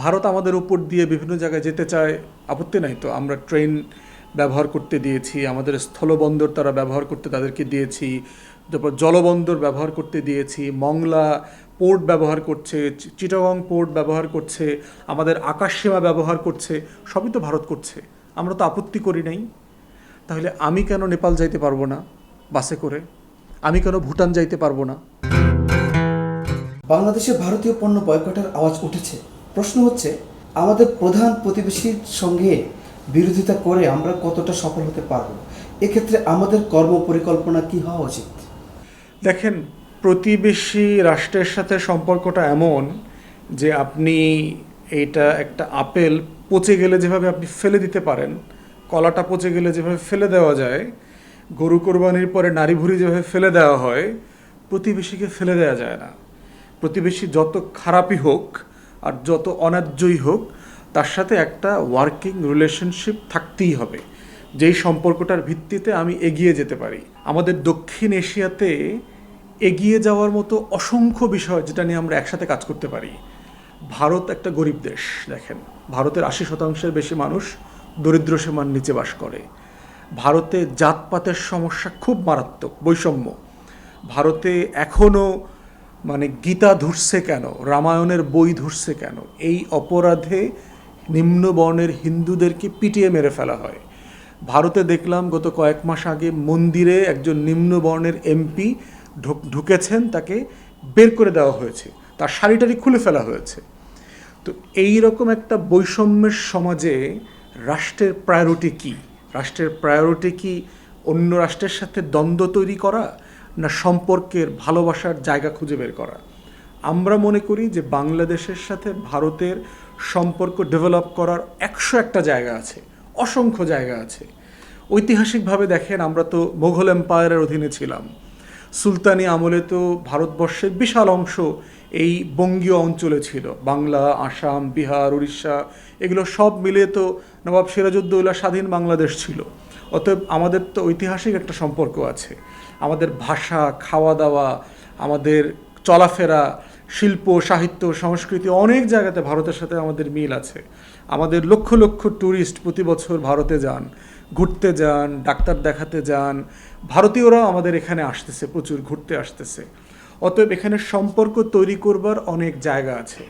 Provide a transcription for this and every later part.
ভারত আমাদের উপর দিয়ে বিভিন্ন জায়গায় যেতে চায়, আপত্তি নাই তো। আমরা ট্রেন ব্যবহার করতে দিয়েছি, আমাদের স্থলবন্দর তারা ব্যবহার করতে তাদেরকে দিয়েছি, তারপর জলবন্দর ব্যবহার করতে দিয়েছি, মংলা পোর্ট ব্যবহার করছে চিটাগং পোর্ট ব্যবহার করছে, আমাদের আকাশসীমা ব্যবহার করছে, সবই তো ভারত করছে। আমরা তো আপত্তি করি নাই। তাহলে আমি কেন নেপাল যাইতে পারব না বাসে করে? আমি কেন ভুটান যাইতে পারব না? বাংলাদেশে ভারতীয় পণ্য বয়কটের আওয়াজ উঠেছে। প্রশ্ন হচ্ছে, আমাদের প্রধান প্রতিবেশীর সঙ্গে বিরোধিতা করে আমরা কতটা সফল হতে পারব? এক্ষেত্রে আমাদের কর্ম পরিকল্পনা কি হওয়া উচিত? দেখেন, প্রতিবেশী রাষ্ট্রের সাথে সম্পর্কটা এমন যে আপনি এইটা একটা আপেল পচে গেলে যেভাবে আপনি ফেলে দিতে পারেন, কলাটা পচে গেলে যেভাবে ফেলে দেওয়া যায়, গরু কোরবানির পরে নারী ভুড়ি যেভাবে ফেলে দেওয়া হয়, প্রতিবেশীকে ফেলে দেওয়া যায় না। প্রতিবেশী যত খারাপই হোক আর যত অন্যায্যই হোক, তার সাথে একটা ওয়ার্কিং রিলেশনশিপ থাকতেই হবে। যেই সম্পর্কটার ভিত্তিতে আমি এগিয়ে যেতে পারি। আমাদের দক্ষিণ এশিয়াতে এগিয়ে যাওয়ার মতো অসংখ্য বিষয় যেটা নিয়ে আমরা একসাথে কাজ করতে পারি। ভারত একটা গরিব দেশ, দেখেন। ভারতের আশি শতাংশের বেশি মানুষ দরিদ্র সীমার নিচে বাস করে। ভারতে জাতপাতের সমস্যা খুব মারাত্মক, বৈষম্য। ভারতে এখনও মানে গীতা ধরছে কেন? রামায়ণের বই ধরছে কেন? এই অপরাধে নিম্নবর্ণের হিন্দুদেরকে পিটিয়ে মেরে ফেলা হয়। ভারতে দেখলাম গত কয়েক মাস আগে মন্দিরে একজন নিম্নবর্ণের এমপি ঢুকেছেন, তাকে বের করে দেওয়া হয়েছে। তার শাড়িটারি খুলে ফেলা হয়েছে। তো এই রকম একটা বৈষম্যের সমাজে রাষ্ট্রের প্রায়োরিটি কি? রাষ্ট্রের প্রায়োরিটি কি অন্য রাষ্ট্রের সাথে দ্বন্দ্ব তৈরি করা? না সম্পর্কের ভালোবাসার জায়গা খুঁজে বের করা। আমরা মনে করি যে বাংলাদেশের সাথে ভারতের সম্পর্ক ডেভেলপ করার একশো একটা জায়গা আছে, অসংখ্য জায়গা আছে। ঐতিহাসিকভাবে দেখেন, আমরা তো মোঘল এম্পায়ারের অধীনে ছিলাম। সুলতানি আমলে তো ভারতবর্ষের বিশাল অংশ এই বঙ্গীয় অঞ্চলে ছিল। বাংলা, আসাম, বিহার, উড়িষ্যা, এগুলো সব মিলিয়ে তো নবাব সিরাজউদ্দৌলা স্বাধীন বাংলাদেশ ছিল। অতএব আমাদের তো ঐতিহাসিক একটা সম্পর্ক আছে। আমাদের ভাষা খাওয়া দাওয়া আমাদের চলাফেরা, শিল্প, সাহিত্য, সংস্কৃতি অনেক জায়গাতে ভারতের সাথে আমাদের মিল আছে। আমাদের লক্ষ লক্ষ ট্যুরিস্ট প্রতি বছর ভারতে যান, ঘুরতে যান, ডাক্তার দেখাতে যান। ভারতীয়রাও আমাদের এখানে আসতেছে, প্রচুর ঘুরতে আসতেছে। অতএব এখানে সম্পর্ক তৈরি করবার অনেক জায়গা আছে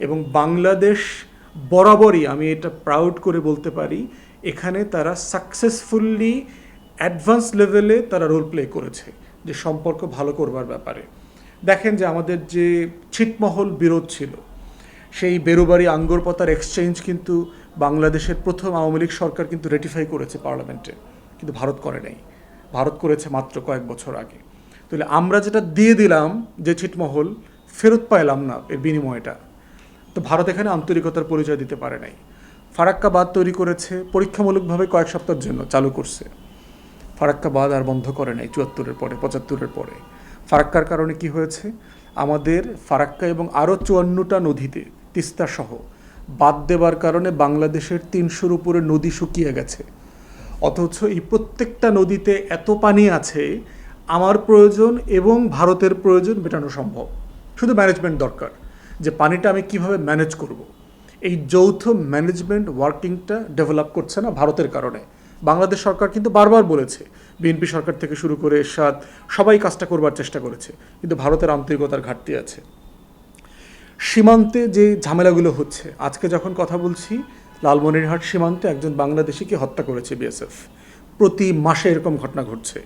এবং বাংলাদেশ বরাবরই, আমি এটা প্রাউড করে বলতে পারি, এখানে তারা সাকসেসফুলি অ্যাডভান্স লেভেলে তারা রোল প্লে করেছে, যে সম্পর্ক ভালো করবার ব্যাপারে। দেখেন যে আমাদের যে ছিটমহল বিরোধ ছিল, সেই বেরোবারি আঙ্গরপতার এক্সচেঞ্জ কিন্তু বাংলাদেশের প্রথম আওয়ামী লীগ সরকার কিন্তু রেটিফাই করেছে পার্লামেন্টে কিন্তু ভারত করে নাই। ভারত করেছে মাত্র কয়েক বছর আগে। তাহলে আমরা যেটা দিয়ে দিলাম যে ছিটমহল, ফেরত পাইলাম না এর বিনিময়টা। তো ভারত এখানে আন্তরিকতার পরিচয় দিতে পারে নাই। ফারাক্কা বাদ তৈরি করেছে, পরীক্ষামূলকভাবে কয়েক সপ্তাহের জন্য চালু করছে। ফারাক্কা বাদ আর বন্ধ করে নাই চুয়াত্তরের পরে, পঁচাত্তরের পরে। ফারাক্কার কারণে কি হয়েছে? আমাদের ফারাক্কা এবং আরও চুয়ান্নটা নদীতে তিস্তা সহ বাদ দেবার কারণে বাংলাদেশের তিনশোর উপরে নদী শুকিয়ে গেছে। অথচ এই প্রত্যেকটা নদীতে এত পানি আছে, আমার প্রয়োজন এবং ভারতের প্রয়োজন মেটানো সম্ভব। শুধু ম্যানেজমেন্ট দরকার যে পানিটা আমি কীভাবে ম্যানেজ করব। এই যৌথ ম্যানেজমেন্ট ওয়ার্কিংটা ডেভেলপ করছে না ভারতের কারণে। বাংলাদেশ সরকার কিন্তু বারবার বলেছে, বিএনপি সরকার থেকে শুরু করে এরশাদ, সবাই কাজটা করবার চেষ্টা করেছে, কিন্তু ভারতের আন্তরিকতার ঘাটতি আছে। সীমান্তে যে ঝামেলাগুলো হচ্ছে, আজকে যখন কথা বলছি, লালমনিরহাট সীমান্তে একজন বাংলাদেশিকে হত্যা করেছে বিএসএফ। প্রতি মাসে এরকম ঘটনা ঘটছে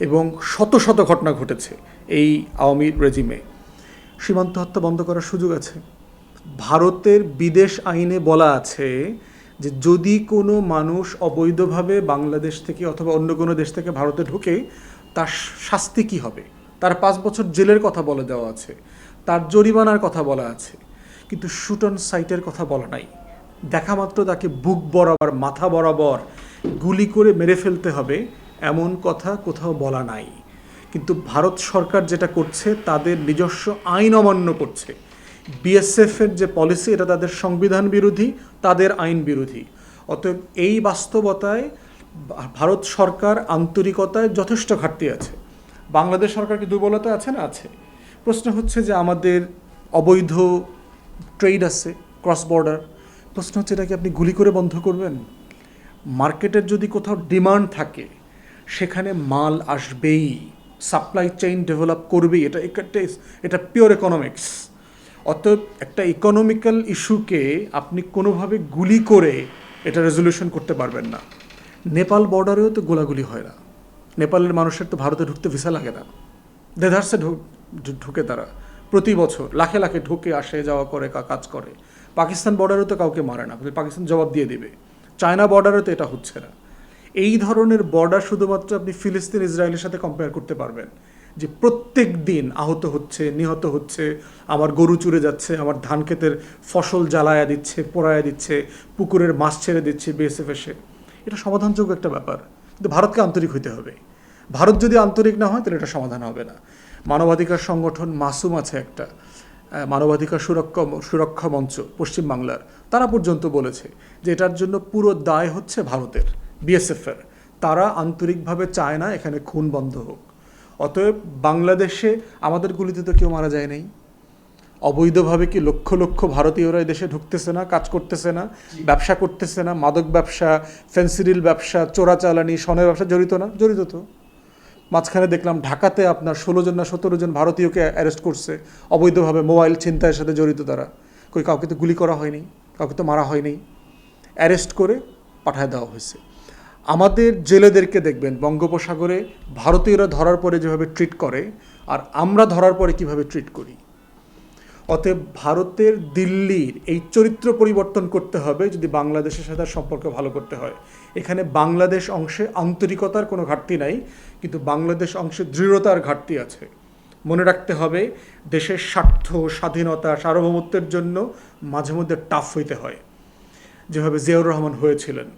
এবং শত শত ঘটনা ঘটেছে এই আওয়ামী রেজিমে। সীমান্ত হত্যা বন্ধ করার সুযোগ আছে। ভারতের বিদেশ আইনে বলা আছে যে যদি কোনো মানুষ অবৈধভাবে বাংলাদেশ থেকে অথবা অন্য কোনো দেশ থেকে ভারতে ঢুকে, তার শাস্তি কি হবে? তার পাঁচ বছর জেলের কথা বলে দেওয়া আছে, তার জরিমানার কথা বলা আছে, কিন্তু শুটন সাইটের কথা বলা নাই। দেখা মাত্র তাকে বুক বরাবর, মাথা বরাবর গুলি করে মেরে ফেলতে হবে, এমন কথা কোথাও বলা নাই। কিন্তু ভারত সরকার যেটা করছে, তাদের নিজস্ব আইন অমান্য করছে। বিএসএফের যে পলিসি এটা তাদের সংবিধান বিরোধী, তাদের আইন বিরোধী। অতএব এই বাস্তবতায় ভারত সরকার আন্তরিকতায় যথেষ্ট ঘাটতি আছে। বাংলাদেশ সরকার কি দুর্বলতা আছে? না, আছে। প্রশ্ন হচ্ছে যে আমাদের অবৈধ ট্রেড আছে ক্রস বর্ডার প্রশ্ন হচ্ছে এটা কি আপনি গুলি করে বন্ধ করবেন? মার্কেটের যদি কোথাও ডিমান্ড থাকে, সেখানে মাল আসবেই। সাপ্লাই চেইন ডেভেলপ করবেই। এটা এটা পিওর ইকোনমিক্স অতএব একটা ইকোনমিক্যাল ইস্যুকে আপনি কোনোভাবে গুলি করে এটা রেজলিউশন করতে পারবেন না। নেপাল বর্ডারেও তো গোলাগুলি হয় না। নেপালের মানুষের তো ভারতে ঢুকতে ভিসা লাগে না। দেধারসে ঢুকে তারা। প্রতি বছর লাখে লাখে ঢুকে আসে, যাওয়া করে কাজ করে। পাকিস্তান বর্ডারে তো কাউকে মারে না। পাকিস্তান জবাব দিয়ে দেবে। চায়না বর্ডারে তো এটা হচ্ছে না। এই ধরনের বর্ডার শুধুমাত্র আপনি ফিলিস্তিন, ইসরায়েলের সাথে কম্পেয়ার করতে পারবেন। যে প্রত্যেক দিন আহত হচ্ছে, নিহত হচ্ছে, আমার গরু চুরে যাচ্ছে, আমার ধান ক্ষেতের ফসল জ্বালায়া দিচ্ছে, পোড়ায়া দিচ্ছে, পুকুরের মাছ ছেড়ে দিচ্ছে বিএসএফ এসে। এটা সমাধানযোগ্য একটা ব্যাপার। কিন্তু ভারতকে আন্তরিক হইতে হবে। ভারত যদি আন্তরিক না হয়, তাহলে এটা সমাধান হবে না। মানবাধিকার সংগঠন মাসুম আছে একটা। মানবাধিকার সুরক্ষা সুরক্ষা মঞ্চ পশ্চিমবাংলার। তারা পর্যন্ত বলেছে যে এটার জন্য পুরো দায় হচ্ছে ভারতের বিএসএফের তারা আন্তরিকভাবে চায় না এখানে খুন বন্ধ হোক। অতএব বাংলাদেশে আমাদের গুলিতে তো কেউ মারা যায় নাই। অবৈধভাবে কি লক্ষ লক্ষ ভারতীয়রা এই দেশে ঢুকতেছে না কাজ করতেছে না ব্যবসা করতেছে না মাদক ব্যবসা ফেন্সিডিল ব্যবসা চোরাচালানি স্বর্ণের ব্যবসা জড়িত না? জড়িত তো। মাঝখানে দেখলাম ঢাকাতে আপনার ষোলো জন না সতেরো জন ভারতীয়কে অ্যারেস্ট করছে। অবৈধভাবে মোবাইল ছিনতাইয়ের সাথে জড়িত তারা। কই কাউকে তো গুলি করা হয়নি কাউকে তো মারা হয়নি। অ্যারেস্ট করে পাঠায় দেওয়া হয়েছে। আমাদের জেলেদেরকে দেখবেন, বঙ্গোপসাগরে ভারতীয়রা ধরার পরে যেভাবে ট্রিট করে আর আমরা ধরার পরে কীভাবে ট্রিট করি। অতএব ভারতের দিল্লির এই চরিত্র পরিবর্তন করতে হবে যদি বাংলাদেশের সাথে সম্পর্ক ভালো করতে হয়। এখানে বাংলাদেশ অংশে আন্তরিকতার কোনো ঘাটতি নাই, কিন্তু বাংলাদেশ অংশে দৃঢ়তার ঘাটতি আছে। মনে রাখতে হবে, দেশের স্বার্থ, স্বাধীনতা, সার্বভৌমত্বের জন্য মাঝে মধ্যে টাফ হইতে হয়। যেভাবে জিয়াউর রহমান হয়েছিলেন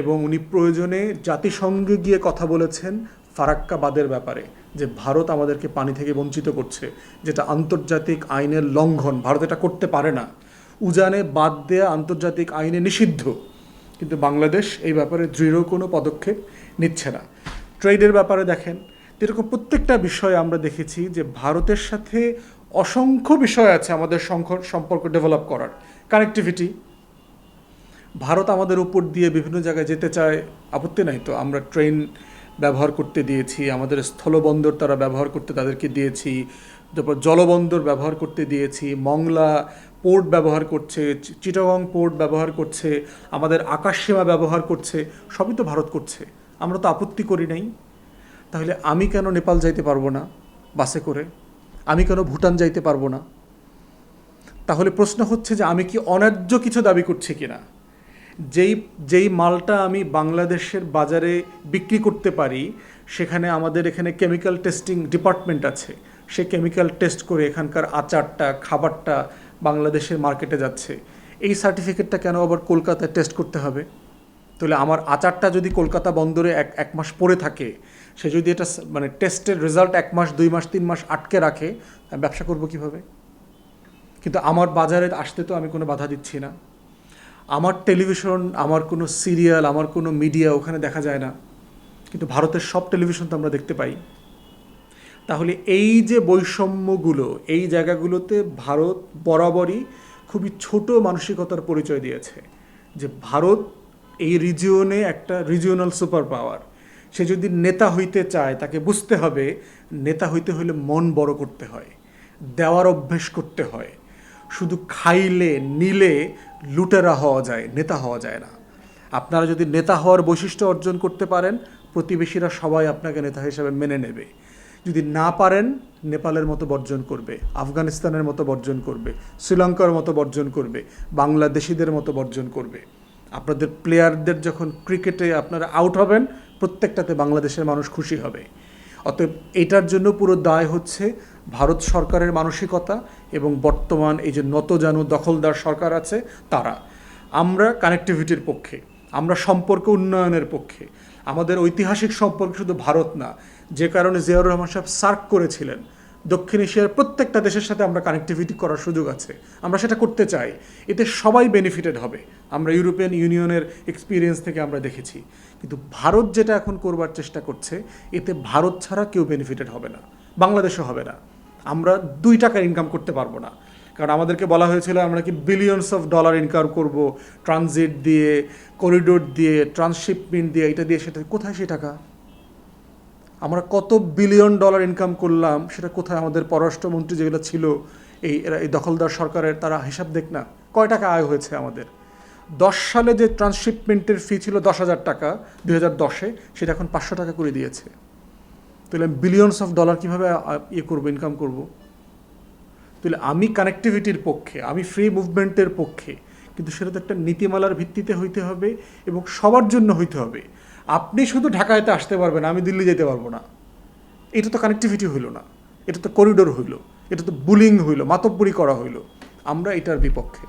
এবং উনি প্রয়োজনে জাতিসংঘে গিয়ে কথা বলেছেন ফারাক্কাবাদের ব্যাপারে, যে ভারত আমাদেরকে পানি থেকে বঞ্চিত করছে, যেটা আন্তর্জাতিক আইনের লঙ্ঘন। ভারত এটা করতে পারে না। উজানে বাদ দেয়া আন্তর্জাতিক আইনে নিষিদ্ধ, কিন্তু বাংলাদেশ এই ব্যাপারে দৃঢ় কোনো পদক্ষেপ নিচ্ছে না। ট্রেডের ব্যাপারে দেখেন এরকম প্রত্যেকটা বিষয়ে আমরা দেখেছি যে ভারতের সাথে অসংখ্য বিষয় আছে আমাদের সম্পর্ক ডেভেলপ করার। কানেক্টিভিটি ভারত আমাদের উপর দিয়ে বিভিন্ন জায়গায় যেতে চায়, আপত্তি নাই তো। আমরা ট্রেন ব্যবহার করতে দিয়েছি, আমাদের স্থলবন্দর তারা ব্যবহার করতে তাদেরকে দিয়েছি, তারপর জলবন্দর ব্যবহার করতে দিয়েছি, মংলা পোর্ট ব্যবহার করছে চিটাগং পোর্ট ব্যবহার করছে, আমাদের আকাশসীমা ব্যবহার করছে, সবই তো ভারত করছে। আমরা তো আপত্তি করি নাই। তাহলে আমি কেন নেপাল যাইতে পারব না বাসে করে? আমি কেন ভুটান যাইতে পারব না? তাহলে প্রশ্ন হচ্ছে যে আমি কি অন্যায্য কিছু দাবি করছি কিনা? যেই যেই মালটা আমি বাংলাদেশের বাজারে বিক্রি করতে পারি, সেখানে আমাদের এখানে কেমিক্যাল টেস্টিং ডিপার্টমেন্ট আছে। সে কেমিক্যাল টেস্ট করে এখানকার আচারটা, খাবারটা বাংলাদেশের মার্কেটে যাচ্ছে। এই সার্টিফিকেটটা কেন আবার কলকাতায় টেস্ট করতে হবে? তাহলে আমার আচারটা যদি কলকাতা বন্দরে এক এক মাস পড়ে থাকে, সে যদি এটা মানে টেস্টের রেজাল্ট এক মাস, দুই মাস, তিন মাস আটকে রাখে ব্যবসা করব কীভাবে? কিন্তু আমার বাজারে আসতে তো আমি কোনো বাধা দিচ্ছি না। আমার টেলিভিশন, আমার কোনো সিরিয়াল, আমার কোনো মিডিয়া ওখানে দেখা যায় না। কিন্তু ভারতের সব টেলিভিশন তো আমরা দেখতে পাই। তাহলে এই যে বৈষম্যগুলো, এই জায়গাগুলোতে ভারত বরাবরই খুবই ছোট মানসিকতার পরিচয় দিয়েছে যে ভারত এই রিজিয়নে একটা রিজিওনাল সুপার পাওয়ার সে যদি নেতা হইতে চায়, তাকে বুঝতে হবে, নেতা হইতে হলে মন বড় করতে হয়, দেওয়ার অভ্যেস করতে হয়। শুধু খাইলে, নিলে লুটেরা হওয়া যায়, নেতা হওয়া যায় না। আপনারা যদি নেতা হওয়ার বৈশিষ্ট্য অর্জন করতে পারেন, প্রতিবেশীরা সবাই আপনাকে নেতা হিসেবে মেনে নেবে। যদি না পারেন, নেপালের মতো বর্জন করবে, আফগানিস্তানের মতো বর্জন করবে, শ্রীলঙ্কার মতো বর্জন করবে, বাংলাদেশিদের মতো বর্জন করবে। আপনাদের প্লেয়ারদের যখন ক্রিকেটে আপনারা আউট হবেন, প্রত্যেকটাতে বাংলাদেশের মানুষ খুশি হবে। অতএব এটার জন্য পুরো দায় হচ্ছে ভারত সরকারের মানসিকতা এবং বর্তমান এই যে নতজানু দখলদার সরকার আছে, তারা। আমরা কানেক্টিভিটির পক্ষে, আমরা সম্পর্ক উন্নয়নের পক্ষে, আমাদের ঐতিহাসিক সম্পর্ক শুধু ভারত না, যে কারণে জিয়াউর রহমান সাহেব সার্ক করেছিলেন, দক্ষিণ এশিয়ার প্রত্যেকটা দেশের সাথে আমরা কানেক্টিভিটি করার সুযোগ আছে। আমরা সেটা করতে চাই। এতে সবাই বেনিফিটেড হবে। আমরা ইউরোপিয়ান ইউনিয়নের এক্সপিরিয়েন্স থেকে আমরা দেখেছি। কিন্তু ভারত যেটা এখন করবার চেষ্টা করছে, এতে ভারত ছাড়া কেউ বেনিফিটেড হবে না। বাংলাদেশও হবে না। আমরা দুই টাকার ইনকাম করতে পারব না। কারণ আমাদেরকে বলা হয়েছিল, আমরা কি বিলিয়নস অফ ডলার ইনকাম করব ট্রানজিট দিয়ে করিডোর দিয়ে ট্রান্সশিপমেন্ট দিয়ে, এটা দিয়ে সেটা, কোথায় সেই টাকা? আমরা কত বিলিয়ন ডলার ইনকাম করলাম, সেটা কোথায়? আমাদের পররাষ্ট্রমন্ত্রী যেগুলো ছিল, এই এই দখলদার সরকারের, তারা হিসাব দেখ না। কয় টাকা আয় হয়েছে আমাদের? দশ সালে যে ট্রান্সশিপমেন্টের ফি ছিল দশ হাজার টাকা, দুই হাজার দশে, সেটা এখন পাঁচশো টাকা করে দিয়েছে। তাহলে আমি বিলিয়নস অফ ডলার কীভাবে ইয়ে করব ইনকাম করব? তাহলে আমি কানেক্টিভিটির পক্ষে, আমি ফ্রি মুভমেন্টের পক্ষে, কিন্তু সেটা তো একটা নীতিমালার ভিত্তিতে হইতে হবে এবং সবার জন্য হইতে হবে। আপনি শুধু ঢাকায়তে আসতে পারবেন, আমি দিল্লি যেতে পারব না। এটা তো কানেক্টিভিটি হইল না। এটা তো করিডোর হইল। এটা তো বুলিং হইল, মাতব্বরি করা হইল। আমরা এটার বিপক্ষে।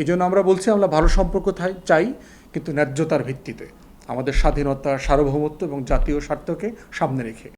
এই জন্য আমরা বলছি, আমরা ভালো সম্পর্ক চাই, কিন্তু ন্যায্যতার ভিত্তিতে। আমাদের স্বাধীনতা সার্বভৌমত্ব এবং জাতীয় স্বার্থকে সামনে রেখে।